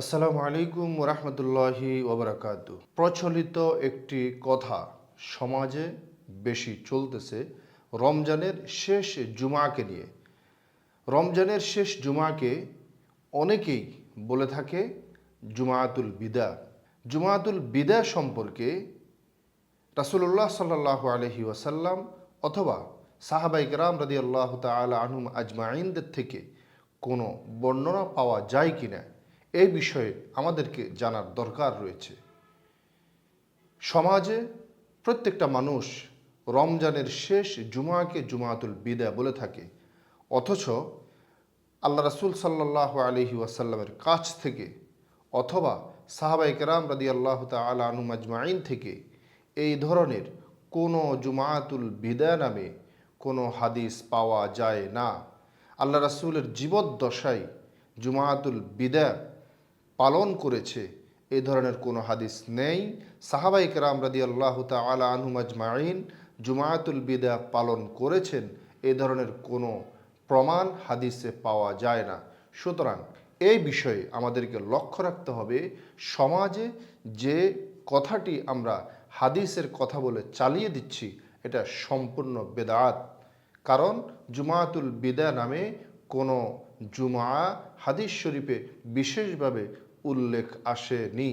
আসসালামু আলাইকুম রহমতুল্লাহি ওবরাকাতু। প্রচলিত একটি কথা, সমাজে বেশি চলতেছে রমজানের শেষ জুমাকে নিয়ে। রমজানের শেষ জুমাকে অনেকেই বলে থাকে জুমাতুল বিদা। জুমাতুল বিদা সম্পর্কে রাসুল্লাহ সাল্লাহ আলহি ওয়াসাল্লাম অথবা সাহাবাইক রাম রাদি আল্লাহ তালা আহম আজমাইনদের থেকে কোনো বর্ণনা পাওয়া যায় কিনা? এই বিষয়ে আমাদেরকে জানার দরকার রয়েছে। সমাজে প্রত্যেকটা মানুষ রমজানের শেষ জুমাকে জুমাতুল বিদা বলে থাকে। অথচ আল্লাহ রাসুল সাল্লাহ আলহি ওয়াসাল্লামের কাছ থেকে অথবা সাহাবাই কেরাম রাদি আল্লাহ তালা আনু আজমাইন থেকে এই ধরনের কোনো জুমাতুল বিদা নামে কোনো হাদিস পাওয়া যায় না। আল্লাহ রাসুলের জীবদ্দশায় জুমাতুল বিদা পালন করেছে, এ ধরনের কোনো হাদিস নেই। সাহাবাই কেরাম রাদি আল্লাহ তালা আনহু আজমাইন জুমাতুল বিদা পালন করেছেন, এ ধরনের কোনো প্রমাণ হাদিসে পাওয়া যায় না। সুতরাং এই বিষয়ে আমাদেরকে লক্ষ্য রাখতে হবে, সমাজে যে কথাটি আমরা হাদিসের কথা বলে চালিয়ে দিচ্ছি, এটা সম্পূর্ণ বেদাত। কারণ জুমাতুল বিদা নামে কোনো জুমা হাদিস শরীফে বিশেষভাবে উল্লেখ আসেনি।